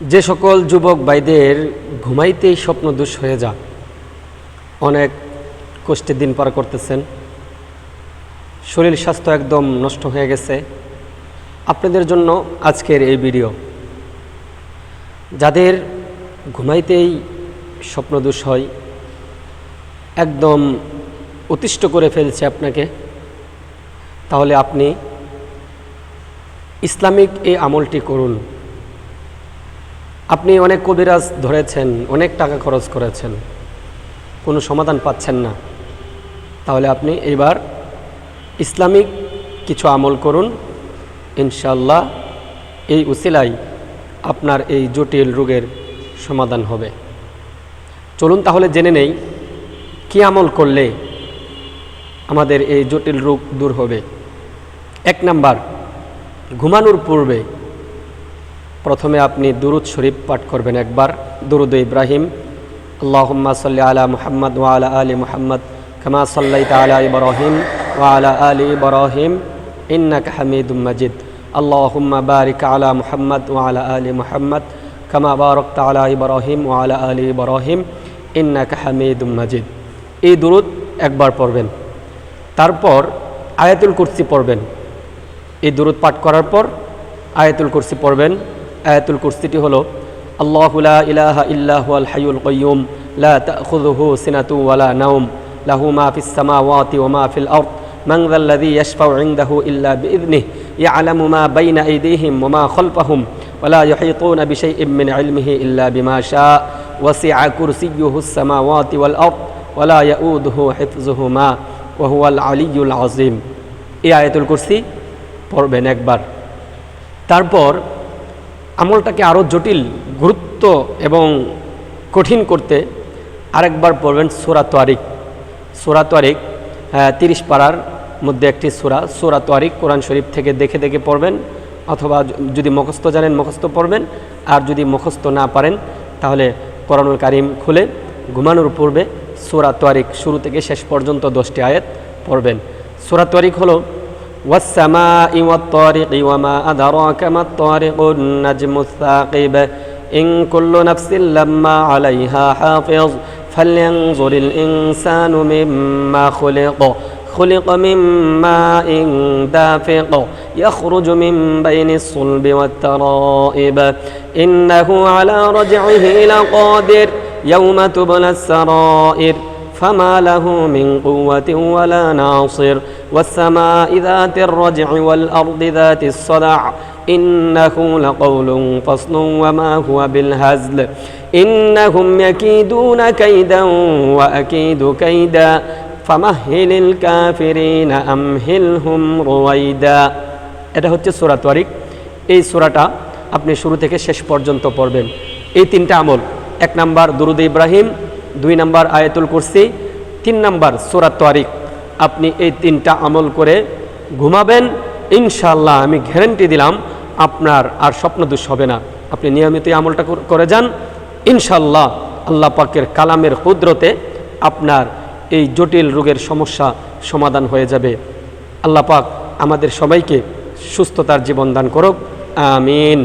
যে সকল যুবক ভাইদের ঘুমাইতেই স্বপ্ন দুষ হয়ে যা অনেক কষ্টের দিন পার করতেছেন। শরীর স্বাস্থ্য একদম নষ্ট হয়ে গেছে। আপনাদের জন্য আজকের এই ভিডিও। যাদের ঘুমাইতেই স্বপ্নদোষ হয়, একদম অতিষ্ঠ করে ফেলছে আপনাকে, তাহলে আপনি ইসলামিক এই আমলটি করুন। আপনি অনেক কবিরাজ ধরেছেন, অনেক টাকা খরচ করেছেন, কোনো সমাধান পাচ্ছেন না। তাহলে আপনি এবার ইসলামিক কিছু আমল করুন। ইনশাল্লাহ এই উসিলাই আপনার এই জটিল রোগের সমাধান হবে। চলুন তাহলে জেনে নেই, কি আমল করলে আমাদের এই জটিল রোগ দূর হবে। এক নাম্বার, ঘুমানোর পূর্বে প্রথমে আপনি দুরুদ শরীফ পাঠ করবেন একবার। দুরুদ ইব্রাহিম, আল্লাহুম্মা সাল্লি আলা মুহাম্মদ ওয়া আলা মুহাম্মদ, কামা সাল্লাইতা আলা ইব্রাহিম ওয়া আলা ইব্রাহিম, ইন্নাকা হামিদুম মাজিদ। আল্লাহুম্মা বারিক আলা মুহাম্মদ ওয়া আলা মুহাম্মদ, কামা বারাকতা আলা ইব্রাহিম ওয়া আলা আলি ইব্রাহিম, ইন্নাকা হামিদুম মাজিদ। এই দুরুদ একবার পড়বেন। তারপর আয়াতুল কুরসি পড়বেন। এই দুরুদ পাঠ করার পর আয়াতুল কুরসি পড়বেন। আয়াতুল কুরসিটি হলো আল্লাহ লা ইলাহা ইল্লাহু আল হাইয়ুল কাইয়ুম লা তাখুযুহু সিনাতু ওয়ালা নাওম লাহু মা ফিস সামাওয়াতি ওয়া মা ফিল আরদ من ذا الذي يشفع عنده إلا بإذنه يعلم ما بين أيديهم وما خلفهم ولا يحيطون بشيء من علمه إلا بما شاء وسع كرسيه السماوات والأرض ولا يؤوده حفظهما وهو العلي العظيم এই আয়াতুল কুরসি পড়বেন একবার তারপর আমলটাকে আরও জটিল, গুরুত্ব এবং কঠিন করতে আরেকবার পড়বেন সোরা তোয়ারিক সোরা তোয়ারিক তিরিশ পাড়ার মধ্যে একটি সোরা সোরা তোয়ারিক কোরআন শরীফ থেকে দেখে দেখে পড়বেন, অথবা যদি মুখস্থ জানেন মুখস্থ পড়বেন, আর যদি মুখস্থ না পারেন, তাহলে কোরআনুল কারিম খুলে ঘুমানোর পূর্বে সোরা তোয়ারিক শুরু থেকে শেষ পর্যন্ত দশটি আয়াত পড়বেন। সোরা তোয়ারিক হলো والسماء والطارق وما أدراك ما الطارق النجم الثاقب. إن كل نفس لما عليها حافظ فلينظر الإنسان مما خلق. خلق من ماء دافق يخرج من بين الصلب والترائب. إنه على رجعه لقادر يوم تبلى السرائر. فما له من قوة ولا ناصر والسماء ذات الرجع والأرض ذات الصدع إنه لقول فصل وما هو بالهزل إنهم يكيدون كيدا وأكيد كيدا فمهل الكافرين أمهلهم رويدا এটা হচ্ছে সুরা তোয়ারিক এই সুরাটা আপনি শুরু থেকে শেষ পর্যন্ত পড়বেন এই তিনটা আমল এক নাম্বার দুরুদ ইব্রাহিম দুই নাম্বার আয়াতুল কুরসি, তিন নাম্বার সুরা তোয়ারিক আপনি এই তিনটা আমল করে ঘুমাবেন ইনশাল্লাহ আমি গ্যারেন্টি দিলাম আপনার আর স্বপ্নদোষ হবে না। আপনি নিয়মিত আমলটা করে যান ইনশাল্লাহ আল্লাহ পাকের কালামের কুদরতে আপনার এই জটিল রোগের সমস্যা সমাধান হয়ে যাবে। আল্লাহ পাক আমাদের সবাইকে সুস্থতার জীবন দান করুক। আমিন।